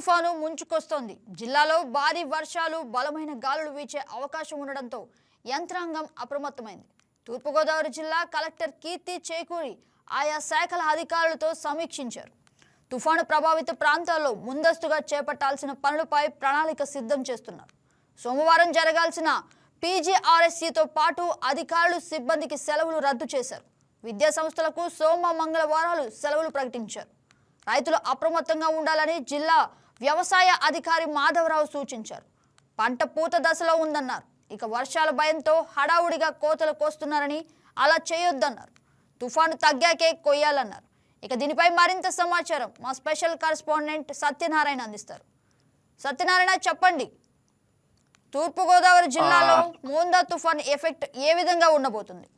తుఫాను ముంచుకొస్తోంది. జిల్లాలో భారీ వర్షాలు బలమైన గాలులు వీచే అవకాశం ఉండడంతో యంత్రాంగం అప్రమత్తమైంది. తూర్పుగోదావరి జిల్లా కలెక్టర్ కీర్తి చేకూరి ఆయా శాఖల అధికారులతో సమీక్షించారు. తుఫాను ప్రభావిత ప్రాంతాల్లో ముందస్తుగా చేపట్టాల్సిన పనులపై ప్రణాళిక సిద్ధం చేస్తున్నారు. సోమవారం జరగాల్సిన పీజీఆర్ఎస్సీతో పాటు అధికారులు సిబ్బందికి సెలవులు రద్దు చేశారు. విద్యా సంస్థలకు సోమ మంగళవారాలు సెలవులు ప్రకటించారు. రైతులు అప్రమత్తంగా ఉండాలని జిల్లా వ్యవసాయ అధికారి మాధవరావు సూచించారు. పంట పూత దశలో ఉందన్నారు. ఇక వర్షాల భయంతో హడావుడిగా కోతలు కోస్తున్నారని అలా చేయొద్దన్నారు. తుఫాను తగ్గాకే కొయ్యాలన్నారు. ఇక దీనిపై మరింత సమాచారం మా స్పెషల్ కరెస్పాండెంట్ సత్యనారాయణ అందిస్తారు. సత్యనారాయణ చెప్పండి. తూర్పుగోదావరి జిల్లాలో మోందా తుఫాన్ ఎఫెక్ట్ ఏ విధంగా ఉండబోతుంది?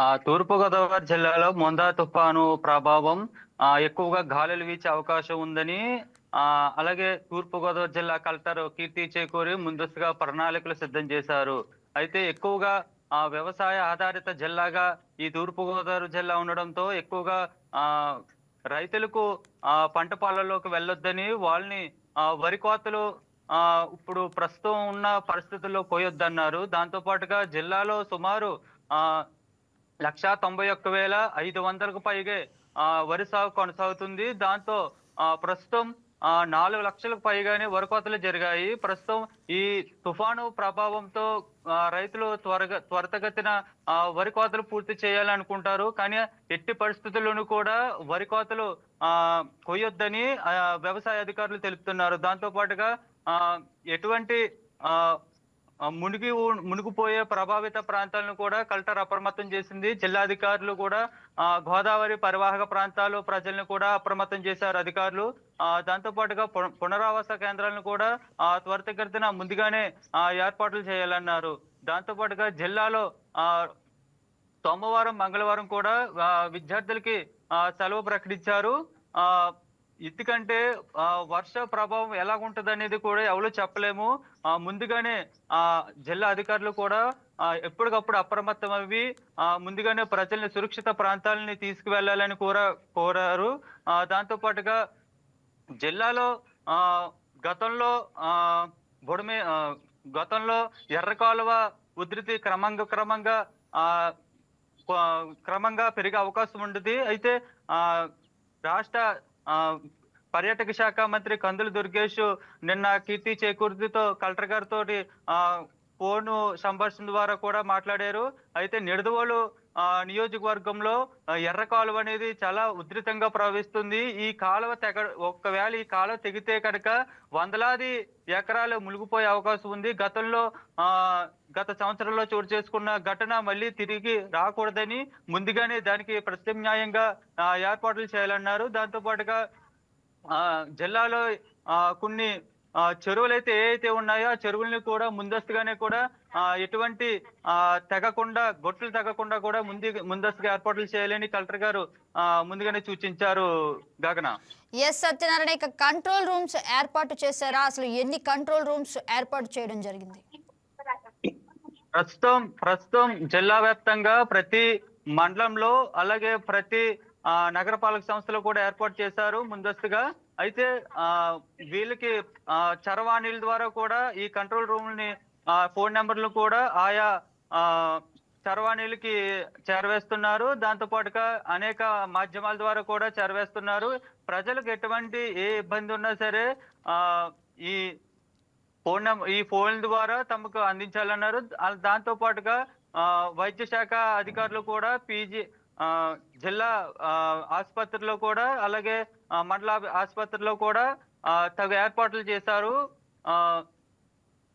ఆ తూర్పు గోదావరి జిల్లాలో మొందా తుఫాను ప్రభావం ఎక్కువగా గాలులు వీచే అవకాశం ఉందని ఆ, అలాగే తూర్పుగోదావరి జిల్లా కలెక్టర్ కీర్తి చేకూరి ముందస్తుగా ప్రణాళికలు సిద్ధం చేశారు. అయితే ఎక్కువగా ఆ వ్యవసాయ ఆధారిత జిల్లాగా ఈ తూర్పుగోదావరి జిల్లా ఉండడంతో ఎక్కువగా ఆ రైతులకు ఆ పంట పొలాల్లోకి వెళ్ళొద్దని వాళ్ళని ఆ వరి కోతలు ఆ ఇప్పుడు ప్రస్తుతం ఉన్న పరిస్థితుల్లో కోయొద్దన్నారు దాంతో పాటుగా జిల్లాలో సుమారు ఆ లక్షా తొంభై ఒక్క వేల ఐదు వందలకు పైగా వరి సాగు కొనసాగుతుంది. దాంతో ప్రస్తుతం నాలుగు లక్షలకు పైగానే వరి కోతలు జరిగాయి. ప్రస్తుతం ఈ తుఫాను ప్రభావంతో రైతులు త్వరగా త్వరితగతిన వరి కోతలు పూర్తి చేయాలనుకుంటారు. కానీ ఎట్టి పరిస్థితుల్లోనూ కూడా వరి కోతలు కొయ్యొద్దని వ్యవసాయ అధికారులు తెలుపుతున్నారు. దాంతో పాటుగా ఎటువంటి మునిగి ఉ- మునిగిపోయే ప్రభావిత ప్రాంతాలను కూడా కలెక్టర్ అప్రమత్తం చేసింది. జిల్లాధికారులు కూడా గోదావరి పరివాహక ప్రాంతాలు ప్రజలను కూడా అప్రమత్తం చేశారు అధికారులు. దాంతో పాటుగా పునరావాస కేంద్రాలను కూడా త్వరితగతిన ముందుగానే ఏర్పాట్లు చేయాలన్నారు. దాంతో పాటుగా జిల్లాలో సోమవారం మంగళవారం కూడా విద్యార్థులకి సెలవు ప్రకటించారు. ఆ ఎందుకంటే ఆ, వర్ష ప్రభావం ఎలా ఉంటుంది అనేది కూడా ఎవరు చెప్పలేము. ఆ, ముందుగానే ఆ జిల్లా అధికారులు కూడా ఆ, ఎప్పటికప్పుడు అప్రమత్తం అవి ఆ, ముందుగానే ప్రజల్ని సురక్షిత ప్రాంతాలని తీసుకువెళ్ళాలని కూడా కోరారు. ఆ, దాంతో పాటుగా జిల్లాలో ఆ గతంలో ఆ బుడమే గతంలో ఎర్ర కాలువ ఉధృతి క్రమంగా క్రమంగా ఆ క్రమంగా పెరిగే అవకాశం ఉంటుంది అయితే ఆ రాష్ట్ర పర్యాటక శాఖ మంత్రి కందుల దుర్గేష్ నిన్న కీర్తి చేకూర్తితో కలెక్టర్ గారితో ఫోన్ సంభాషణ ద్వారా కూడా మాట్లాడారు. అయితే నిడదవోలు నియోజకవర్గంలో ఎర్ర కాలువ అనేది చాలా ఉధృతంగా ప్రవహిస్తుంది. ఈ కాలువ తెగ ఒకవేళ ఈ కాలువ తెగితే కనుక వందలాది ఎకరాలు మునిగిపోయే అవకాశం ఉంది. గతంలో ఆ గత సంవత్సరంలో చోటు చేసుకున్న ఘటన మళ్ళీ తిరిగి రాకూడదని ముందుగానే దానికి ప్రత్యామ్నాయంగా ఏర్పాట్లు చేయాలన్నారు. దాంతో పాటుగా ఆ జిల్లాలో ఆ కొన్ని చెరువులు అయితే ఏ అయితే ఉన్నాయో ఆ చెరువుల్ని కూడా ముందస్తుగానే కూడా ఆ ఎటువంటి ఆ తెగకుండా గొట్లు తెగకుండా కూడా ముందు ముందస్తుగా ఏర్పాట్లు చేయాలని కలెక్టర్ గారు ఆ ముందుగానే సూచించారు గగన. ఎస్ సత్యనారాయణ ఇక కంట్రోల్ రూమ్స్ ఏర్పాటు చేశారా? అసలు ఎన్ని కంట్రోల్ రూమ్స్ ఏర్పాటు చేయడం జరిగింది? ప్రస్తుతం ప్రస్తుతం జిల్లా వ్యాప్తంగా ప్రతి మండలంలో అలాగే ప్రతి ఆ, నగరపాలక సంస్థలో కూడా ఏర్పాటు చేశారు ముందస్తుగా. అయితే ఆ వీళ్ళకి ఆ, చరవాణిల ద్వారా కూడా ఈ కంట్రోల్ రూమ్ని ఆ, ఫోన్ నెంబర్లు కూడా ఆయా ఆ, చరవాణిలకి చేరవేస్తున్నారు. దాంతో పాటుగా అనేక మాధ్యమాల ద్వారా కూడా చేరవేస్తున్నారు. ప్రజలకు ఎటువంటి ఏ ఇబ్బంది ఉన్నా సరే ఆ ఈ ఫోన్ నెంబర్ ఈ ఫోన్ ద్వారా తమకు అందించాలన్నారు. దాంతో పాటుగా ఆ, వైద్య శాఖ అధికారులు కూడా పీజీ ఆ, జిల్లా ఆ, ఆసుపత్రిలో కూడా అలాగే మండల ఆసుపత్రిలో కూడా తగు ఏర్పాట్లు చేశారు. ఆ,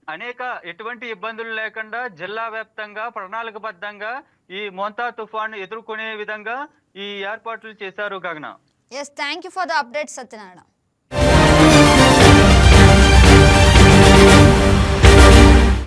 అనేక ఎటువంటి ఇబ్బందులు లేకుండా జిల్లా వ్యాప్తంగా ప్రణాళికబద్ధంగా ఈ మోంతా తుఫాను ఎదుర్కొనే విధంగా ఈ ఏర్పాట్లు చేశారు Gagana. Yes thank you for the update Satyanarayana